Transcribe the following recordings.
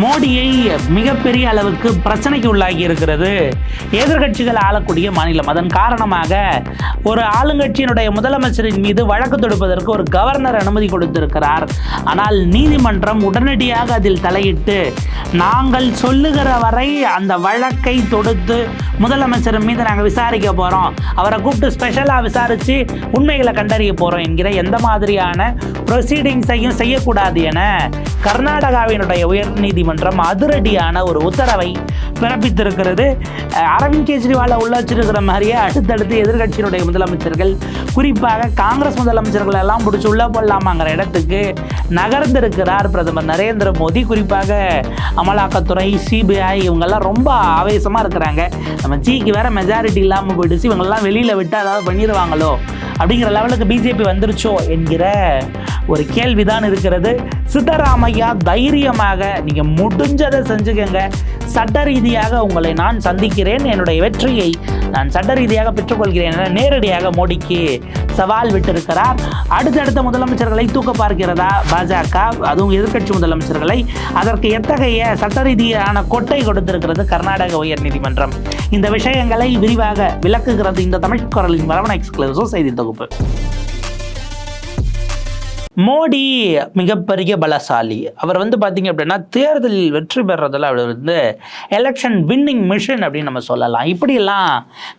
மோடியை மிகப்பெரிய அளவுக்கு பிரச்சனைக்கு உள்ளாகி இருக்கிறது. எதிர்கட்சிகள் ஆளக்கூடிய மாநிலம். அதன் காரணமாக ஒரு ஆளுங்கட்சியினுடைய முதலமைச்சரின் மீது வழக்கு தொடுப்பதற்கு ஒரு கவர்னர் அனுமதி கொடுத்திருக்கிறார். ஆனால் நீதிமன்றம் உடனடியாக அதில் தலையிட்டு நாங்கள் சொல்லுகிற வரை அந்த வழக்கை தொடுத்து முதலமைச்சர் மீது நாங்கள் விசாரிக்க போகிறோம் அவரை கூப்பிட்டு ஸ்பெஷலாக விசாரித்து உண்மைகளை கண்டறிய போகிறோம் என்கிற எந்த மாதிரியான ப்ரொசீடிங்ஸையும் செய்யக்கூடாது என கர்நாடகாவினுடைய நீதிமன்றம் அதிரடியான ஒரு உத்தரவை பிறப்பித்திருக்கிறது. அரவிந்த் கெஜ்ரிவாலை உள்ள வச்சிருக்கிற மாதிரியே அடுத்தடுத்து எதிர்கட்சியினுடைய முதலமைச்சர்கள் குறிப்பாக காங்கிரஸ் முதலமைச்சர்கள் எல்லாம் பிடிச்சி உள்ள போடலாமாங்கிற இடத்துக்கு நகர்ந்திருக்கிறார் பிரதமர் நரேந்திர மோடி. குறிப்பாக அமலாக்கத்துறை சிபிஐ இவங்கெல்லாம் ரொம்ப ஆவேசமாக இருக்கிறாங்க. நம்ம ஜிக்கு வேற மெஜாரிட்டி இல்லாமல் போயிடுச்சு. இவங்கெல்லாம் வெளியில் விட்டு அதாவது பண்ணிடுவாங்களோ? அப்படிங்கிற லெவலுக்கு பிஜேபி வந்துருச்சோ என்கிற ஒரு கேள்விதான் இருக்கிறது. சித்தராமையா தைரியமாக நீங்கள் முடிஞ்சதை செஞ்சுக்கங்க. சட்ட ரீதியாக உங்களை நான் சந்திக்கிறேன். என்னுடைய வெற்றியை நான் சட்ட ரீதியாக பெற்றுக்கொள்கிறேன் என நேரடியாக மோடிக்கு சவால் விட்டிருக்கிறார். அடுத்தடுத்த முதலமைச்சர்களை தூக்க பார்க்கிறதா பாஜக? அதுவும் எதிர்க்கட்சி முதலமைச்சர்களை. அதற்கு எத்தகைய சட்ட ரீதியான கொட்டை கொடுத்திருக்கிறது கர்நாடக உயர்நீதிமன்றம் இந்த விஷயங்களை விரிவாக விளக்குகிறது இந்த தமிழ் குரலின் வரவண எக்ஸ்க்ளூசிவ் செய்தி தொகுப்பு. மோடி மிகப்பெரிய பலசாலி. அவர் வந்து பார்த்தீங்க அப்படின்னா தேர்தலில் வெற்றி பெறதில் அவர் வந்து எலெக்ஷன் வின்னிங் மிஷன் அப்படின்னு நம்ம சொல்லலாம். இப்படியெல்லாம்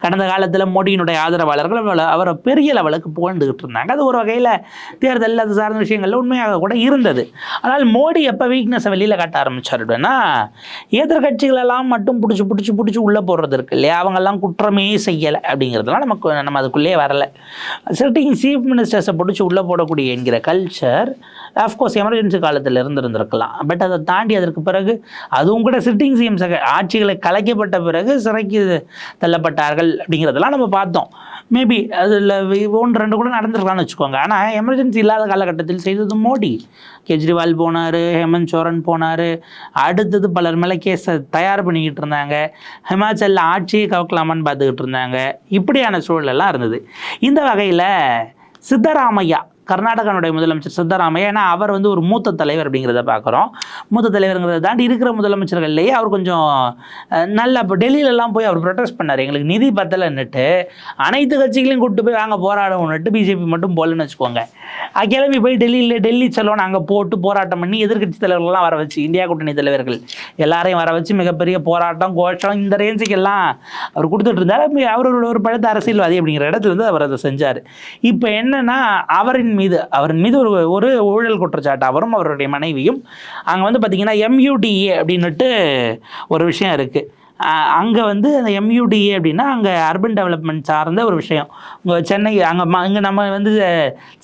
கடந்த காலத்தில் மோடியினுடைய ஆதரவாளர்கள் அவரை பெரிய லெவலுக்கு புகழ்ந்துகிட்டு இருந்தாங்க. அது ஒரு வகையில் தேர்தலில் அது சார்ந்த விஷயங்கள்ல உண்மையாக கூட இருந்தது. ஆனால் மோடி எப்போ வீக்னஸை வெளியில் காட்ட ஆரம்பித்தார் அப்படின்னா எதிர்கட்சிகளெல்லாம் மட்டும் பிடிச்சி பிடிச்சி பிடிச்சி உள்ளே போடுறது இருக்கு இல்லையா? அவங்கெல்லாம் குற்றமே செய்யலை அப்படிங்கிறதுலாம் நமக்கு நம்ம அதுக்குள்ளேயே வரலை. சிட்டிங் சீஃப் மினிஸ்டர்ஸை பிடிச்சி உள்ளே போடக்கூடிய என்கிற கல் கல்ச்சர் அஃப்கோர்ஸ் எமர்ஜென்சி காலத்தில் இருந்திருந்திருக்கலாம். பட் அதை தாண்டி அதற்கு பிறகு அதுவும் கூட சிட்டிங் சிஎம் சக ஆட்சிகளை கலைக்கப்பட்ட பிறகு சிறைக்கு தள்ளப்பட்டார்கள் அப்படிங்கிறதெல்லாம் நம்ம பார்த்தோம். மேபி அதில் ஒன்று ரெண்டு கூட நடந்திருக்கலாம்னு வச்சுக்கோங்க. ஆனால் எமர்ஜென்சி இல்லாத காலகட்டத்தில் செய்தது மோடி. கெஜ்ரிவால் போனார் ஹேமந்த் சோரன் போனார். அடுத்தது பலர் மேலே கேஸை தயார் பண்ணிக்கிட்டு இருந்தாங்க. ஹிமாச்சலில் ஆட்சியை கவக்கலாமான்னு பார்த்துக்கிட்டு இருந்தாங்க. இப்படியான சூழலெல்லாம் இருந்தது. இந்த வகையில் சித்தராமையா கர்நாடகனுடைய முதலமைச்சர் சித்தராமையா ஏன்னா அவர் வந்து ஒரு மூத்த தலைவர் அப்படிங்கிறத பார்க்குறோம். மூத்த தலைவருங்கிறத தாண்டி இருக்கிற முதலமைச்சர்கள்லேயே அவர் கொஞ்சம் நல்ல இப்போ டெல்லியிலலாம் போய் அவர் ப்ரொடெஸ்ட் பண்ணார். எங்களுக்கு நிதி பத்தலைன்னுட்டு அனைத்து கட்சிகளையும் கூப்பிட்டு போய் வாங்க போராடணும்னுட்டு பிஜேபி மட்டும் போகலன்னு வச்சுக்கோங்க. கிளம்பி போய் டெல்லியில் டெல்லி செல்லோன்னு அங்கே போட்டு போராட்டம் பண்ணி எதிர்க்கட்சி தலைவர்கள்லாம் வர வச்சு இந்தியா கூட்டணி தலைவர்கள் எல்லாரையும் வர வச்சு மிகப்பெரிய போராட்டம் கோஷம் இந்த ரேஞ்சுக்கெல்லாம் அவர் கொடுத்துட்டு இருந்தார். அவரோட அவர் ஒரு- ஒரு பழுத்த அரசியல்வாதி அப்படிங்கிற இடத்துல வந்து அவர் அதை செஞ்சார். இப்போ என்னன்னா அவரின் மீது அவரின் மீது ஒரு ஒரு ஊழல் குற்றச்சாட்டு. அவரும் அவருடைய மனைவியும். அங்கே வந்து பார்த்தீங்கன்னா எம்யூடிஏ அப்படின்னுட்டு ஒரு விஷயம் இருக்குது அங்கே வந்து அந்த எம்யூடிஏ அப்படின்னா அங்கே அர்பன் டெவலப்மெண்ட் சார்ந்த ஒரு விஷயம். சென்னை அங்கே இங்கே நம்ம வந்து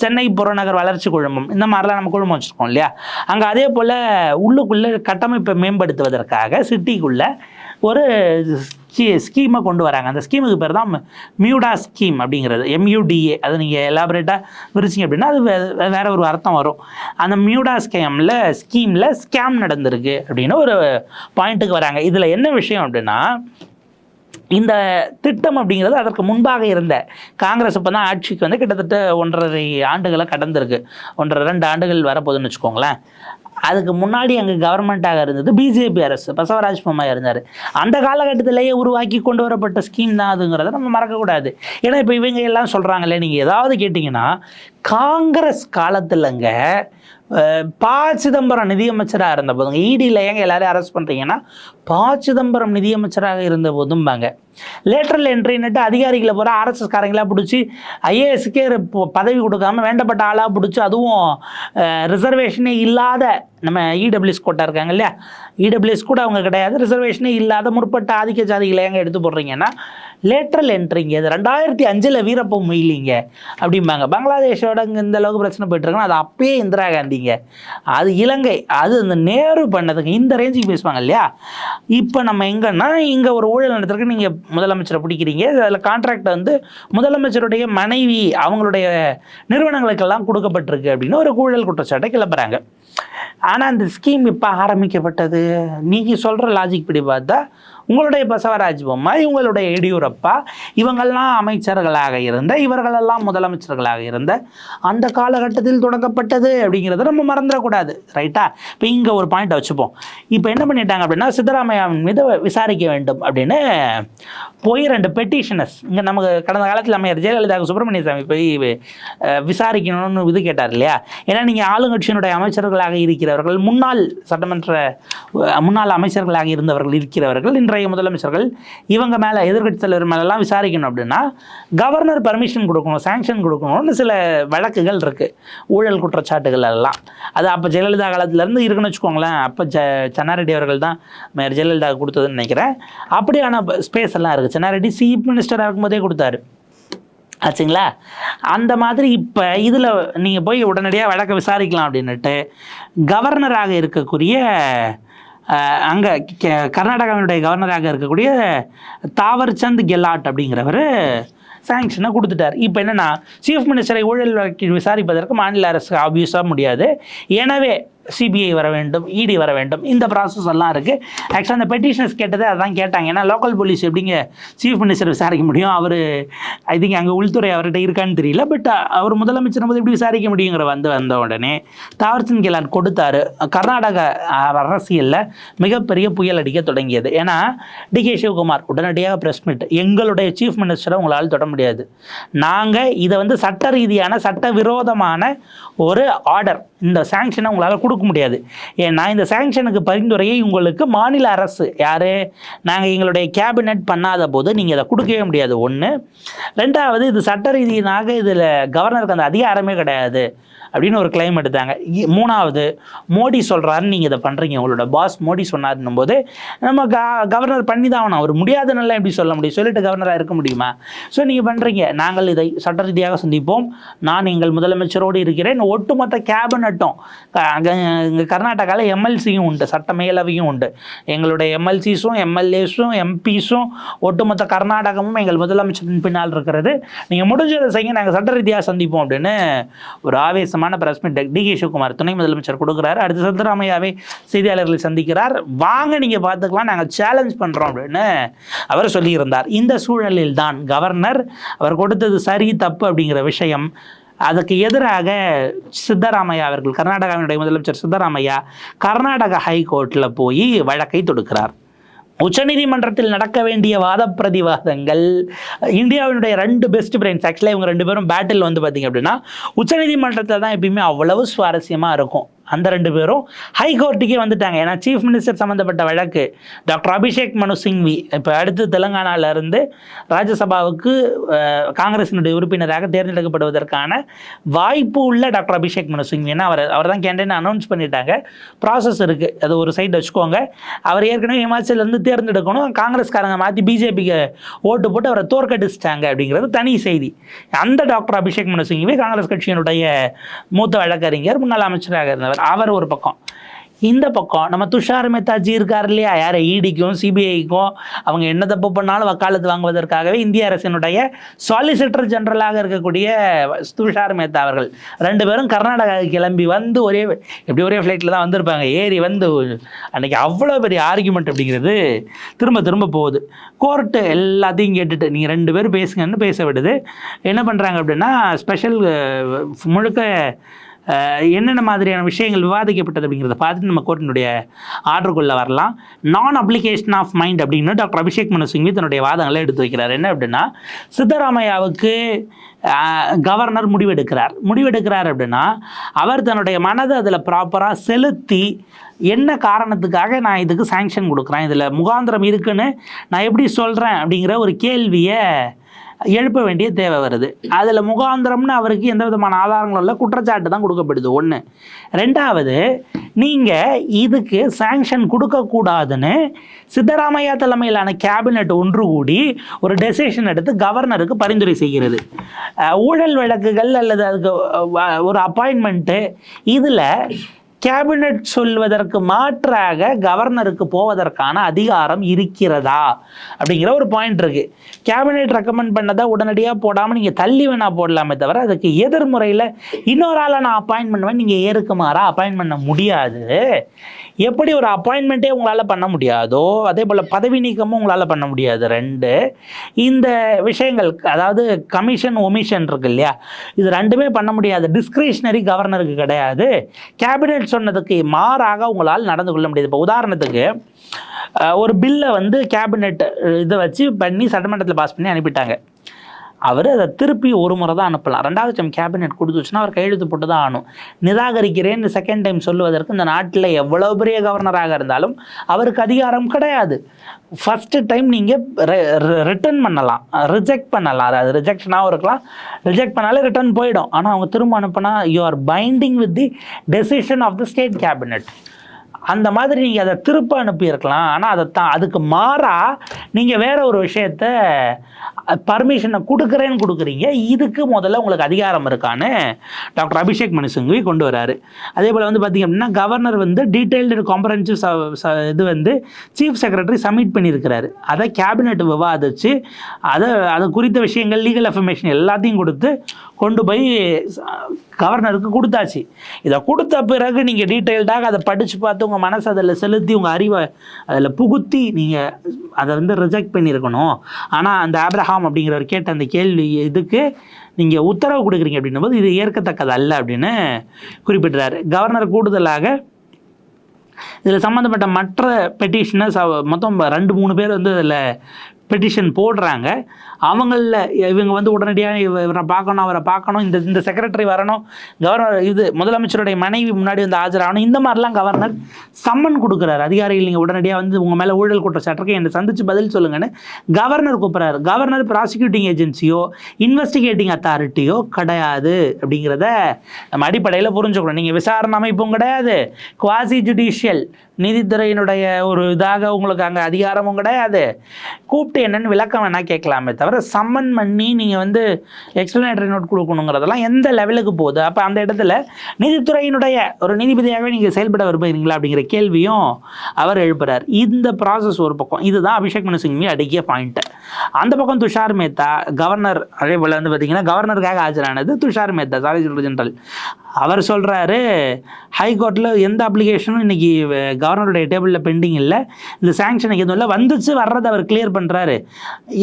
சென்னை புறநகர் வளர்ச்சி குழுமம் இந்த மாதிரிலாம் நம்ம குழுமம் வச்சுருக்கோம் இல்லையா? அங்கே அதே போல் உள்ளுக்குள்ளே கட்டமைப்பை மேம்படுத்துவதற்காக சிட்டிக்குள்ளே ஒரு ஸ்கீமை கொண்டு வராங்க. அந்த ஸ்கீமுக்கு பேர் தான் மியூடா ஸ்கீம் அப்படிங்கிறது. எம்யூடிஏ அதை நீங்கள் எலாபரேட்டாக விரிச்சிங்க அப்படின்னா அது வே- வேற ஒரு அர்த்தம் வரும். அந்த மியூடா ஸ்கேமில் ஸ்கீமில் ஸ்கேம் நடந்திருக்கு அப்படின்னு ஒரு பாயிண்ட்டுக்கு வராங்க. இதில் என்ன விஷயம் அப்படின்னா இந்த திட்டம் அப்படிங்கிறது அதற்கு முன்பாக இருந்த காங்கிரஸ் இப்போ தான் ஆட்சிக்கு வந்து கிட்டத்தட்ட ஒன்றரை ஆண்டுகளை கடந்திருக்கு. ஒன்றரை ரெண்டு ஆண்டுகள் வரப்போகுதுன்னு வச்சுக்கோங்களேன். அதுக்கு முன்னாடி அங்கே கவர்மெண்ட்டாக இருந்தது பிஜேபி அரசு பசவராஜ் பொம்மையா இருந்தார். அந்த காலகட்டத்திலேயே உருவாக்கி கொண்டு வரப்பட்ட ஸ்கீம் தான் அதுங்கிறத நம்ம மறக்கக்கூடாது. ஏன்னா இப்போ இவங்க எல்லாம் சொல்கிறாங்களே நீங்கள் ஏதாவது கேட்டிங்கன்னா காங்கிரஸ் காலத்திலங்க அங்கே ப சிதம்பரம் நிதியமைச்சராக இருந்த ஈடியில் இடியில் ஏங்க எல்லாரையும் அரெஸ்ட் பண்ணுறீங்கன்னா ப சிதம்பரம் நிதியமைச்சராக இருந்த போதும்பாங்க லேட்டரல் என்ட்ரின்னுட்டு அதிகாரிகளை பூரா ஆர்எஸ்எஸ் காரங்களாக பிடிச்சி ஐஏஎஸ்க்கே பதவி கொடுக்காம வேண்டப்பட்ட ஆளாக பிடிச்சி அதுவும் ரிசர்வேஷனே இல்லாத நம்ம இடபிள்யூஎஸ் கோட்டா இருக்காங்க இல்லையா? இடபிள்யூஎஸ் கூட அவங்க கிடையாது. ரிசர்வேஷனே இல்லாத முற்பட்ட ஆதிக்க ஜாதிகளை ஏங்க எடுத்து போடுறீங்கன்னா லேட்டரல் என்ட்ரிங்க இது ரெண்டாயிரத்தி அஞ்சில் வீரப்ப மொயிலிங்க அப்படிம்பாங்க. பங்களாதேஷோட இங்கே இந்த அளவுக்கு பிரச்சனை போயிட்டு அது அப்பயே இந்திரா காந்திங்க. அது இலங்கை அது இந்த நேரு பண்ணதுங்க இந்த ரேஞ்சுக்கு பேசுவாங்க இல்லையா? இப்போ நம்ம எங்கன்னா இங்கே ஒரு ஊழல் நடத்திருக்கு நீங்கள் முதலமைச்சரை பிடிக்கிறீங்க. அதில் கான்ட்ராக்ட் வந்து முதலமைச்சருடைய மனைவி அவங்களுடைய நிறுவனங்களுக்கெல்லாம் கொடுக்கப்பட்டிருக்கு அப்படின்னு ஒரு ஊழல் குற்றச்சாட்டை கிளப்புறாங்க. ஆனால் அந்த ஸ்கீம் இப்போ ஆரம்பிக்கப்பட்டது. நீங்கள் சொல்கிற லாஜிக் படி பார்த்தா உங்களுடைய பசவராஜ் பொம்மாய் உங்களுடைய எடியூரப்பா இவங்கெல்லாம் அமைச்சர்களாக இருந்த இவர்களெல்லாம் முதலமைச்சர்களாக இருந்த அந்த காலகட்டத்தில் தொடங்கப்பட்டது அப்படிங்கிறத நம்ம மறந்துடக்கூடாது ரைட்டா இப்போ இங்கே ஒரு பாயிண்ட்டை வச்சுப்போம். இப்போ என்ன பண்ணிட்டாங்க அப்படின்னா சித்தராமையாவின் மீது விசாரிக்க வேண்டும் அப்படின்னு போய் ரெண்டு பெட்டிஷனர்ஸ் இங்கே நமக்கு கடந்த காலத்தில் அமையர் ஜெயலலிதா சுப்பிரமணிய சாமி போய் விசாரிக்கணும்னு இது கேட்டார் இல்லையா? ஏன்னா நீங்கள் ஆளுங்கட்சியினுடைய அமைச்சர்களாக இருக்கிறவர்கள் முன்னாள் சட்டமன்ற முன்னாள் அமைச்சர்களாக இருந்தவர்கள் இருக்கிறவர்கள் இன்றைய முதலமைச்சர்கள் இவங்க மேலே எதிர்கட்சி தலைவர் மேலெல்லாம் விசாரிக்கணும் அப்படின்னா கவர்னர் பர்மிஷன் கொடுக்கணும் சாங்ஷன் கொடுக்கணும்னு சில வழக்குகள் இருக்குது ஊழல் குற்றச்சாட்டுகள் எல்லாம். அது அப்போ ஜெயலலிதா காலத்துலேருந்து இருக்குன்னு வச்சுக்கோங்களேன். அப்போ ஜ சென்னாரெட்டி அவர்கள் தான் மேயர் ஜெயலலிதா கொடுத்ததுன்னு நினைக்கிறேன். அப்படியான ஸ்பேஸ் எல்லாம் இருக்குது சென்னாரெட்டி சீஃப் மினிஸ்டராக இருக்கும்போதே கொடுத்தாரு. ஆச்சுங்களா? அந்த மாதிரி இப்போ இதில் நீங்கள் போய் உடனடியாக வழக்கை விசாரிக்கலாம் அப்படின்னுட்டு கவர்னராக இருக்கக்கூடிய அங்கே கர்நாடகாவினுடைய கவர்னராக இருக்கக்கூடிய தாவர்சந்த் கெலாட் அப்படிங்கிறவர் சாங்ஷனை கொடுத்துட்டார். இப்போ என்னென்னா சீஃப் மினிஸ்டரை ஊழல் வழக்கில் விசாரிப்பதற்கு மாநில அரசு ஆப்வியஸாக முடியாது. எனவே சிபிஐ வர வேண்டும் இடி வர வேண்டும். இந்த ப்ராசஸ் எல்லாம் இருக்குது ஆக்சுவலாக அந்த பெட்டிஷனர்ஸ் கேட்டதே அதான் கேட்டாங்க. ஏன்னா லோக்கல் போலீஸ் எப்படிங்க சீஃப் மினிஸ்டர் விசாரிக்க முடியும்? அவர் ஐ திங்க் அங்கே உள்துறை அவர்கிட்ட இருக்கான்னு தெரியல. பட் அவர் முதலமைச்சர் போது எப்படி விசாரிக்க முடியுங்கிற வந்து வந்த உடனே தாவர்சந்த் கெலாட் கொடுத்தாரு. கர்நாடக அரசியலில் மிகப்பெரிய புயல் அடிக்க தொடங்கியது. ஏன்னா டி கே சிவகுமார் உடனடியாக ப்ரெஸ் மீட் எங்களுடைய சீஃப் மினிஸ்டரை உங்களால் தொட முடியாது. நாங்கள் இதை வந்து சட்ட ரீதியான சட்ட விரோதமான ஒரு ஆர்டர் இந்த சாங்ஷனை உங்களால் கொடுக்க கொடுக்க முடியாது. ஏன்னா இந்த சேங்ஷனுக்கு பரிந்துரையை உங்களுக்கு மாநில அரசு யார்? நாங்கள் எங்களுடைய கேபினட் பண்ணாத போது நீங்கள் இதை கொடுக்கவே முடியாது. ஒன்று ரெண்டாவது இது சட்ட ரீதியாக இதில் கவர்னருக்கு அந்த அதிகாரமே கிடையாது அப்படின்னு ஒரு கிளைம் எடுத்தாங்க. மூணாவது மோடி சொல்கிறாருன்னு நீங்கள் இதை பண்ணுறீங்க உங்களோட பாஸ் மோடி சொன்னாருன்னும் போது நம்ம க கவர்னர் பண்ணி தான் ஆகணும். அவர் முடியாதுன்னு எப்படி சொல்ல முடியும்? சொல்லிட்டு கவர்னராக இருக்க முடியுமா? ஸோ நீங்கள் பண்ணுறீங்க நாங்கள் இதை சட்ட ரீதியாக சந்திப்போம். நான் எங்கள் முதலமைச்சரோடு இருக்கிறேன். ஒட்டுமொத்த கேபினட்டும் இங்கே கர்நாடகாவில் எம்எல்சியும் உண்டு சட்ட மேலவையும் உண்டு. எங்களுடைய எம்எல்சிஸும் எம்எல்ஏஸும் எம்பிஸும் ஒட்டுமொத்த கர்நாடகமும் எங்கள் முதலமைச்சரின் பின்னால் இருக்கிறது. நீங்கள் முடிஞ்சதை செய்ய நாங்கள் சட்ட ரீதியாக சந்திப்போம் அப்படின்னு ஒரு ஆவேசமான press meet D K Sivakumar துணை முதலமைச்சர் கொடுக்குறாரு. அடுத்து சித்தராமையாவே செய்தியாளர்களை சந்திக்கிறார். வாங்க நீங்கள் பார்த்துக்கலாம். நாங்கள் சேலஞ்ச் பண்ணுறோம் அப்படின்னு அவர் சொல்லியிருந்தார். இந்த சூழலில் தான் கவர்னர் அவர் கொடுத்தது சரி தப்பு அப்படிங்கிற விஷயம் அதுக்கு எதிராக சித்தராமையா அவர்கள் கர்நாடகாவினுடைய முதலமைச்சர் சித்தராமையா கர்நாடக ஹைகோர்ட்டில் போய் வழக்கை தொடுக்கிறார். உச்சநீதிமன்றத்தில் நடக்க வேண்டிய வாத பிரதிவாதங்கள் இந்தியாவினுடைய ரெண்டு பெஸ்ட் ஃப்ரெண்ட்ஸ் ஆக்சுவலாக இவங்க ரெண்டு பேரும் பேட்டில் வந்து பார்த்தீங்க அப்படின்னா உச்சநீதிமன்றத்தில் தான் எப்பயுமே அவ்வளவு சுவாரஸ்யமாக இருக்கும். அந்த ரெண்டு பேரும் ஹைகோர்ட்டுக்கே வந்துட்டாங்க. ஏன்னா சீஃப் மினிஸ்டர் சம்மந்தப்பட்ட வழக்கு டாக்டர் அபிஷேக் மனு சிங்வி இப்போ அடுத்து தெலுங்கானாவிலிருந்து ராஜ்யசபாவுக்கு காங்கிரசினுடைய உறுப்பினராக தேர்ந்தெடுக்கப்படுவதற்கான வாய்ப்பு உள்ள டாக்டர் அபிஷேக் மனு சிங்வி ஏன்னா அவர் அவர் தான் கேண்டேன் அனௌன்ஸ் பண்ணிட்டாங்க. ப்ராசஸ் இருக்குது அது ஒரு சைடு வச்சுக்கோங்க. அவர் ஏற்கனவே ஹிமாச்சலேருந்து தேர்ந்தெடுக்கணும். காங்கிரஸ்காரங்க மாற்றி பிஜேபிக்கு ஓட்டு போட்டு அவரை தோற்கடிச்சிட்டாங்க அப்படிங்கிறது தனி செய்தி. அந்த டாக்டர் அபிஷேக் மனு சிங்வி காங்கிரஸ் கட்சியினுடைய மூத்த வழக்கறிஞர் முன்னாள் அமைச்சராக இருந்தவர். அவர் ஒரு பக்கம். இந்த பக்கம் நம்ம துஷார் மேத்தாஜி இருக்கார் இல்லையா? யார் இடிக்கும் சிபிஐக்கும் அவங்க என்ன தப்பு பண்ணாலும் வக்காலத்து வாங்குவதற்காகவே இந்திய அரசினுடைய சாலிசிட்டர் ஜெனரலாக இருக்கக்கூடிய துஷார் மேத்தா அவர்கள். ரெண்டு பேரும் கர்நாடகா கிளம்பி வந்து ஒரே எப்படி ஒரே ஃப்ளைட்டில் தான் வந்திருப்பாங்க. ஏறி வந்து அன்றைக்கி அவ்வளோ பெரிய ஆர்குமெண்ட் அப்படிங்கிறது திரும்ப திரும்ப போகுது. கோர்ட்டு எல்லாத்தையும் கேட்டுட்டு நீங்கள் ரெண்டு பேரும் பேசுங்கன்னு பேச விடுது. என்ன பண்ணுறாங்க அப்படின்னா ஸ்பெஷல் முழுக்க என்னென்ன மாதிரியான விஷயங்கள் விவாதிக்கப்பட்டது அப்படிங்கிறத பார்த்துட்டு நம்ம கோர்ட்டினுடைய ஆர்டருக்குள்ளே வரலாம். நான் அப்ளிகேஷன் ஆஃப் மைண்ட் அப்படின்னு டாக்டர் அபிஷேக் மனு சிங்வி தன்னுடைய வாதங்களை எடுத்து வைக்கிறார். என்ன அப்படின்னா சித்தராமையாவுக்கு கவர்னர் முடிவெடுக்கிறார். முடிவெடுக்கிறார் அப்படின்னா அவர் தன்னுடைய மனதை அதில் ப்ராப்பராக செலுத்தி என்ன காரணத்துக்காக நான் இதுக்கு சாங்ஷன் கொடுக்குறேன்? இதில் முகாந்திரம் இருக்குன்னு நான் எப்படி சொல்கிறேன் அப்படிங்கிற ஒரு கேள்வியை எழுப்ப வேண்டிய தேவை வருது. அதில் முகாந்திரம்னு அவருக்கு எந்த விதமான ஆதாரங்களும் இல்லை. குற்றச்சாட்டு தான் கொடுக்கப்படுது. ஒன்று ரெண்டாவது நீங்கள் இதுக்கு சாங்ஷன் கொடுக்கக்கூடாதுன்னு சித்தராமையா தலைமையிலான கேபினெட் ஒன்று கூடி ஒரு டெசிஷன் எடுத்து கவர்னருக்கு பரிந்துரை செய்கிறது. ஊழல் வழக்குகள் அல்லது அதுக்கு ஒரு அப்பாயின்மெண்ட்டு இதில் கேபினெட் சொல்வதற்கு மாற்றாக கவர்னருக்கு போவதற்கான அதிகாரம் இருக்கிறதா? அப்படிங்கிற ஒரு பாயிண்ட் இருக்கு. கேபினெட் ரெக்கமெண்ட் பண்ணதை உடனடியாக போடாமல் நீங்கள் தள்ளி வேணா போடலாமே தவிர அதுக்கு எதிர்முறையில் இன்னொரு ஆளை நான் அப்பாயின்ட் பண்ணுவேன் நீங்கள் ஏற்குமாறா அப்பாயின்ட் பண்ண முடியாது. எப்படி ஒரு அப்பாயின்மெண்ட்டே உங்களால் பண்ண முடியாதோ அதே போல் பதவி நீக்கமும் உங்களால் பண்ண முடியாது. ரெண்டு இந்த விஷயங்கள் அதாவது கமிஷன் ஒமிஷன் இருக்கு இல்லையா? இது ரெண்டுமே பண்ண முடியாது. டிஸ்கிரிஷ்னரி கவர்னருக்கு கிடையாது. கேபினெட் சொன்னதுக்கு மாறாக உங்களால் நடந்து கொள்ள முடியாது. இப்போ உதாரணத்துக்கு ஒரு பில்லை வந்து கேபினெட் இதை வச்சு பண்ணி சட்டமன்றத்தில் பாஸ் பண்ணி அனுப்பிட்டாங்க. அவர் அதை திருப்பி ஒரு முறை தான் அனுப்பலாம். ரெண்டாவது டைம் கேபினெட் கொடுத்துச்சுன்னா அவர் கையெழுத்து போட்டு தான் ஆகணும் நிராகரிக்கிறேன்னு செகண்ட் டைம் சொல்லுவதற்கு இந்த நாட்டில் எவ்வளோ பெரிய கவர்னராக இருந்தாலும் அவருக்கு அதிகாரம் கிடையாது. ஃபஸ்ட்டு டைம் நீங்கள் ரிட்டர்ன் பண்ணலாம். ரிஜெக்ட் பண்ணலாம். அது ரிஜெக்ஷனாகவும் இருக்கலாம். ரிஜெக்ட் பண்ணாலே ரிட்டர்ன் போயிடும். ஆனால் அவங்க திரும்ப அனுப்புனா you are binding with the decision of the state cabinet அந்த மாதிரி நீங்கள் அதை திருப்ப அனுப்பியிருக்கலாம். ஆனால் அதை தான் அதுக்கு மாறாக நீங்கள் வேற ஒரு விஷயத்த பர்மிஷனை கொடுக்குறேன்னு கொடுக்குறீங்க. இதுக்கு முதல்ல உங்களுக்கு அதிகாரம் இருக்கான்னு டாக்டர் அபிஷேக் மனு சிங்வி கொண்டு வராரு. அதே போல் வந்து பார்த்திங்க அப்படின்னா கவர்னர் வந்து டீட்டெயில்டு காம்பரன்சிவ் இது வந்து சீஃப் செக்ரட்டரி சப்மிட் பண்ணியிருக்கிறாரு. அதை கேபினெட் விவாதிச்சு அதை அது குறித்த விஷயங்கள் லீகல் அஃபர்மேஷன் எல்லாத்தையும் கொடுத்து கொண்டு போய் கவர்னருக்கு கொடுத்தாச்சு. இதை கொடுத்த பிறகு நீங்கள் டீட்டெயில்டாக அதை படித்து பார்த்து உங்கள் மனசை அதில் செலுத்தி உங்கள் அறிவை அதில் புகுத்தி நீங்கள் அதை வந்து ரிஜெக்ட் பண்ணியிருக்கணும். ஆனால் அந்த ஆப்ரஹாம் அப்படிங்கிறவர் கேட்ட அந்த கேள்வி இதுக்கு நீங்கள் உத்தரவு கொடுக்குறீங்க அப்படின்னும் போது இது ஏற்கத்தக்கது அல்ல அப்படின்னு குறிப்பிட்டார் கவர்னர் கூடுதலாக இதில் சம்மந்தப்பட்ட மற்ற பெட்டிஷனர்ஸ் மொத்தம் ரெண்டு மூணு பேர் வந்து அதில் பெட்டிஷன் போடுறாங்க. அவங்களில் இவங்க வந்து உடனடியாக இவரை பார்க்கணும் அவரை பார்க்கணும் இந்த இந்த செக்ரட்டரி வரணும் கவர்னர் இது முதலமைச்சருடைய மனைவி முன்னாடி வந்து ஆஜராகணும் இந்த மாதிரிலாம் கவர்னர் சம்மன் கொடுக்குறாரு. அதிகாரிகள் நீங்கள் உடனடியாக வந்து உங்கள் மேலே ஊழல் குற்றச்சாட்டுக்கு என்னை சந்திச்சு பதில் சொல்லுங்கன்னு கவர்னர் கூப்பிட்றாரு. கவர்னர் ப்ராசிக்யூட்டிங் ஏஜென்சியோ இன்வெஸ்டிகேட்டிங் அத்தாரிட்டியோ கிடையாது அப்படிங்கிறத நம்ம அடிப்படையில் புரிஞ்சுக்கணும். நீங்கள் விசாரணை அமைப்பும் கிடையாது. குவாசி ஜுடிஷியல் நீதித்துறையினுடைய ஒரு இதாக உங்களுக்கு அங்கே அதிகாரமும் கிடையாது. கூப்பிட்டு என்னன்னு விளக்கம் வேணால் கேட்கலாமே தவிர சம்மன் பண்ணி நீங்கள் வந்து எக்ஸ்பிளனேட்டரி நோட் கொடுக்கணுங்கிறதெல்லாம் எந்த லெவலுக்கு போகுது? அப்போ அந்த இடத்துல நீதித்துறையினுடைய ஒரு நீதிபதியாகவே நீங்கள் செயல்பட விரும்புகிறீங்களா அப்படிங்கிற கேள்வியும் அவர் எழுப்புறார். இந்த ப்ராசஸ் ஒரு பக்கம். இதுதான் அபிஷேக் மனு சிங்வி அடக்கிய பாயிண்ட்டு அந்த பக்கம் துஷார் மேத்தா கவர்னர் அதே போல் வந்து பார்த்தீங்கன்னா கவர்னருக்காக ஆஜரானது துஷார் மேத்தா சாலிசிட்டர் ஜெனரல் அவர் சொல்கிறாரு ஹைகோர்ட்டில் எந்த அப்ளிகேஷனும் இன்னைக்கு கவர்னருடைய டேபிளில் பெண்டிங் இல்லை. இந்த சாங்ஷனுக்கு எதுவும் இல்லை. வந்துச்சு வர்றதை அவர் கிளியர் பண்ணுறாரு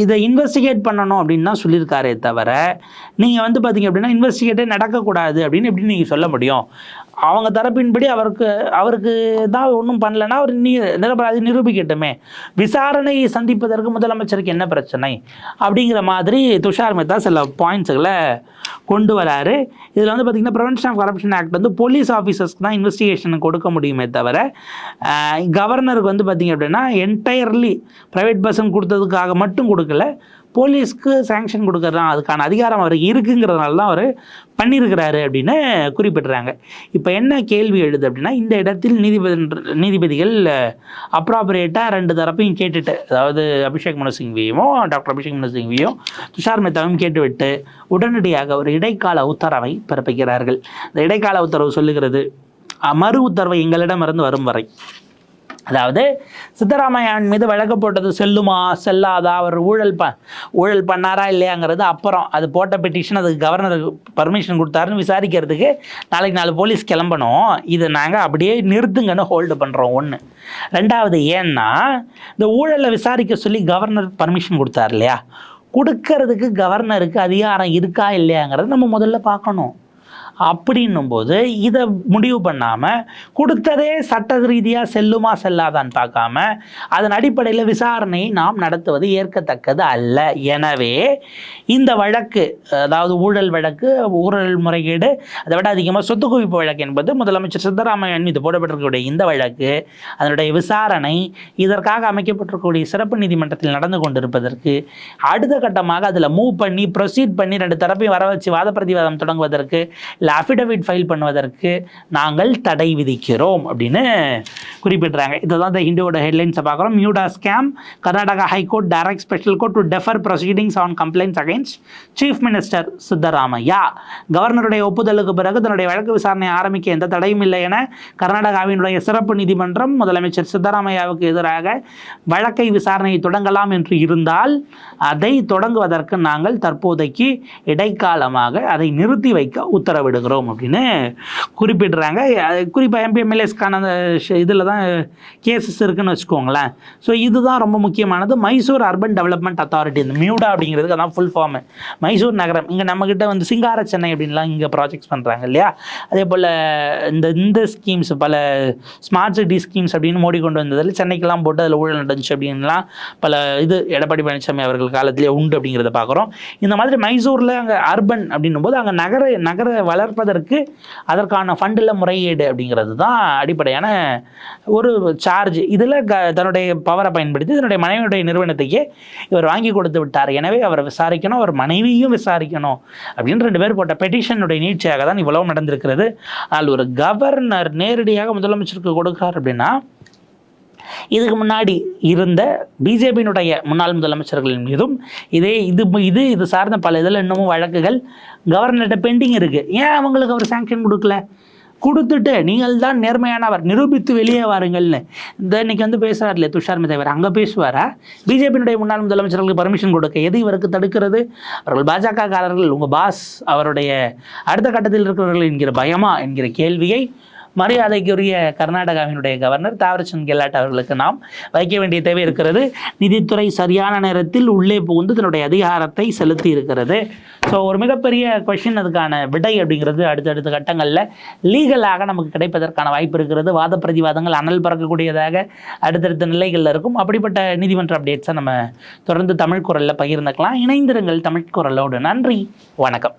இதை இன்வெஸ்டிகேட் பண்ணணும் அப்படின்னு தான் சொல்லியிருக்காரே தவிர நீங்கள் வந்து பார்த்தீங்க அப்படின்னா இன்வெஸ்டிகேட்டே நடக்கக்கூடாது அப்படின்னு எப்படி நீங்கள் சொல்ல முடியும்? அவங்க தரப்பின்படி அவருக்கு அவருக்கு தான் ஒன்றும் பண்ணலைன்னா அவர் நீ நிரபராதி நிரூபிக்கட்டுமே. விசாரணை சந்திப்பதற்கு முதலமைச்சருக்கு என்ன பிரச்சனை? அப்படிங்கிற மாதிரி துஷார் மேத்தா சில பாயிண்ட்ஸுகளை கொண்டு வராரு. இதில் வந்து பார்த்திங்கன்னா ப்ரிவென்ஷன் ஆஃப் கரப்ஷன் ஆக்ட் வந்து போலீஸ் ஆஃபீஸர்ஸ்க்கு தான் இன்வெஸ்டிகேஷன் கொடுக்க முடியுமே தவிர கவர்னருக்கு வந்து பார்த்திங்க அப்படின்னா என்டையர்லி ப்ரைவேட் பர்சன் கொடுத்ததுக்காக மட்டும் கொடுக்கல. போலீஸ்க்கு சேங்ஷன் கொடுக்கறதான் அதுக்கான அதிகாரம் அவருக்கு இருக்குங்கிறதுனால தான் அவர் பண்ணியிருக்கிறாரு அப்படின்னு குறிப்பிட்றாங்க. இப்போ என்ன கேள்வி எழுது அப்படின்னா இந்த இடத்தில் நீதிபதி நீதிபதிகள் அப்ராபரேட்டாக ரெண்டு தரப்பையும் கேட்டுட்டு அதாவது அபிஷேக் மனு சிங்வியும் டாக்டர் அபிஷேக் மனு சிங்வியும் துஷார் மேத்தாவும் கேட்டுவிட்டு உடனடியாக ஒரு இடைக்கால உத்தரவை பிறப்பிக்கிறார்கள். இந்த இடைக்கால உத்தரவு சொல்லுகிறது மறு உத்தரவு எங்களிடமிருந்து வரும் வரை அதாவது சித்தராமையன் மீது வழக்கு போட்டது செல்லுமா செல்லாதா? அவர் ஊழல் ப ஊழல் பண்ணாரா இல்லையாங்கிறது அப்புறம் அது போட்ட பெட்டிஷன் அதுக்கு கவர்னருக்கு பர்மிஷன் கொடுத்தாருன்னு விசாரிக்கிறதுக்கு நாளைக்கு நாலு போலீஸ் கிளம்பணும். இதை நாங்கள் அப்படியே நிறுத்துங்கன்னு ஹோல்டு பண்ணுறோம் ஒன்று ரெண்டாவது ஏன்னா இந்த ஊழலை விசாரிக்க சொல்லி கவர்னர் பர்மிஷன் கொடுத்தார் இல்லையா? கொடுக்கறதுக்கு கவர்னருக்கு அதிகாரம் இருக்கா இல்லையாங்கிறத நம்ம முதல்ல பார்க்கணும். அப்படின்னும் போது இதை முடிவு பண்ணாமல் கொடுத்ததே சட்ட ரீதியாக செல்லுமா செல்லாதான்னு பார்க்காம அதன் அடிப்படையில் விசாரணையை நாம் நடத்துவது ஏற்கத்தக்கது அல்ல. எனவே இந்த வழக்கு அதாவது ஊழல் வழக்கு ஊழல் முறைகேடு அதை விட அதிகமாக சொத்து குவிப்பு வழக்கு என்பது முதலமைச்சர் சித்தராமையன் மீது போடப்பட்டிருக்கக்கூடிய இந்த வழக்கு அதனுடைய விசாரணை இதற்காக அமைக்கப்பட்டிருக்கக்கூடிய சிறப்பு நீதிமன்றத்தில் நடந்து கொண்டிருப்பதற்கு அடுத்த கட்டமாக அதில் மூவ் பண்ணி ப்ரொசீட் பண்ணி ரெண்டு தரப்பையும் வர வச்சு வாத பிரதிவாதம் தொடங்குவதற்கு இல்லை அஃபிடவிட் ஃபைல் பண்ணுவதற்கு நாங்கள் தடை விதிக்கிறோம் அப்படின்னு குறிப்பிடுறாங்க. இதுதான் இந்த ஹிந்துவோட ஹெட்லைன்ஸை பார்க்குறோம். MUDA scam Karnataka high court direct special court to defer proceedings on complaints against chief minister Siddaramaiah கவர்னருடைய ஒப்புதலுக்கு பிறகு தன்னுடைய வழக்கு விசாரணை ஆரம்பிக்க எந்த தடையும் இல்லை என கர்நாடகாவினுடைய சிறப்பு நீதிமன்றம் முதலமைச்சர் சித்தராமையாவுக்கு எதிராக வழக்கை விசாரணையை தொடங்கலாம் என்று இருந்தால் அதை தொடங்குவதற்கு நாங்கள் தற்போதைக்கு இடைக்காலமாக அதை நிறுத்தி வைக்க உத்தரவிடும் எடுக்கிறோம் அப்படின்னு குறிப்பிடுறாங்க. குறிப்பாக எம்பிஎம்எல்ஏஸ்க்கான அந்த இதில் தான் கேசஸ் இருக்குன்னு வச்சுக்கோங்களேன். ஸோ இதுதான் ரொம்ப முக்கியமானது. மைசூர் அர்பன் டெவலப்மெண்ட் அத்தாரிட்டி இந்த மியூடா அப்படிங்கிறதுக்கு அதான் ஃபுல் ஃபார்மு மைசூர் நகரம். இங்கே நம்மக்கிட்ட வந்து சிங்கார சென்னை அப்படின்லாம் இங்கே ப்ராஜெக்ட்ஸ் பண்ணுறாங்க இல்லையா? அதே போல் இந்த இந்த ஸ்கீம்ஸ் பல ஸ்மார்ட் சிட்டி ஸ்கீம்ஸ் அப்படின்னு மோடி கொண்டு வந்ததில் சென்னைக்கெல்லாம் போட்டு அதில் ஊழல் நடந்துச்சு அப்படின்லாம் பல இது எடப்பாடி பழனிசாமி அவர்கள் காலத்திலே உண்டு அப்படிங்கிறத பார்க்குறோம். இந்த மாதிரி மைசூரில் அங்கே அர்பன் அப்படின்னும் போது அங்கே நகர நகர வளர்ப்பதற்கு அதற்கான ஃபண்டில் முறையீடு அப்படிங்கிறது தான் அடிப்படையான ஒரு சார்ஜ் இதில் க தன்னுடைய பவரை பயன்படுத்தி தன்னுடைய மனைவியுடைய நிறுவனத்தையே இவர் வாங்கி கொடுத்து விட்டார். எனவே அவரை விசாரிக்கணும் அவர் மனைவியும் விசாரிக்கணும் அப்படின்னு ரெண்டு பேர் போட்ட பெட்டிஷனுடைய நீட்சியாக தான் இவ்வளவு நடந்திருக்கிறது. அதில் ஒரு கவர்னர் நேரடியாக முதலமைச்சருக்கு கொடுக்குறார் அப்படின்னா இதுக்கு முன்னாடி இருந்த பிஜேபியினுடைய முன்னாள் முதலமைச்சர்கள் மீதும் இதே இது இது இது சார்ந்த பல இதில் இன்னமும் வழக்குகள் கவர்னர்கிட்ட பெண்டிங் இருக்குது ஏன் அவங்களுக்கு அவர் சாங்ஷன் கொடுக்கல? கொடுத்துட்டு நீங்கள் தான் நேர்மையானவர் நிரூபித்து வெளியே வாருங்கள்னு. இந்த இன்னைக்கு வந்து பேசுகிறார் இல்லையா துஷார் மிதவர் அங்கே பேசுவாரா? பிஜேபியினுடைய முன்னாள் முதலமைச்சர்களுக்கு பர்மிஷன் கொடுக்க எது இவருக்கு தடுக்கிறது? அவர்கள் பாஜக காரர்கள் உங்கள் பாஸ் அவருடைய அடுத்த கட்டத்தில் இருக்கிறவர்கள் என்கிற பயமா என்கிற கேள்வியை மரியாதைக்குரிய கர்நாடகாவினுடைய கவர்னர் தாவரசந்த் கெலாட் அவர்களுக்கு நாம் வைக்க வேண்டிய தேவை இருக்கிறது. நிதித்துறை சரியான நேரத்தில் உள்ளே புகுந்து தன்னுடைய அதிகாரத்தை செலுத்தி இருக்கிறது ஸோ ஒரு மிகப்பெரிய கொஷின் அதுக்கான விடை அப்படிங்கிறது அடுத்தடுத்த கட்டங்களில் லீகலாக நமக்கு கிடைப்பதற்கான வாய்ப்பு இருக்கிறது. வாத பிரதிவாதங்கள் அனல் பறக்கக்கூடியதாக அடுத்தடுத்த நிலைகளில் இருக்கும். அப்படிப்பட்ட நீதிமன்ற அப்டேட்ஸை நம்ம தொடர்ந்து தமிழ் குரலில் பகிர்ந்துக்கலாம். இணைந்திருங்கள் தமிழ் குரலோடு. நன்றி. வணக்கம்.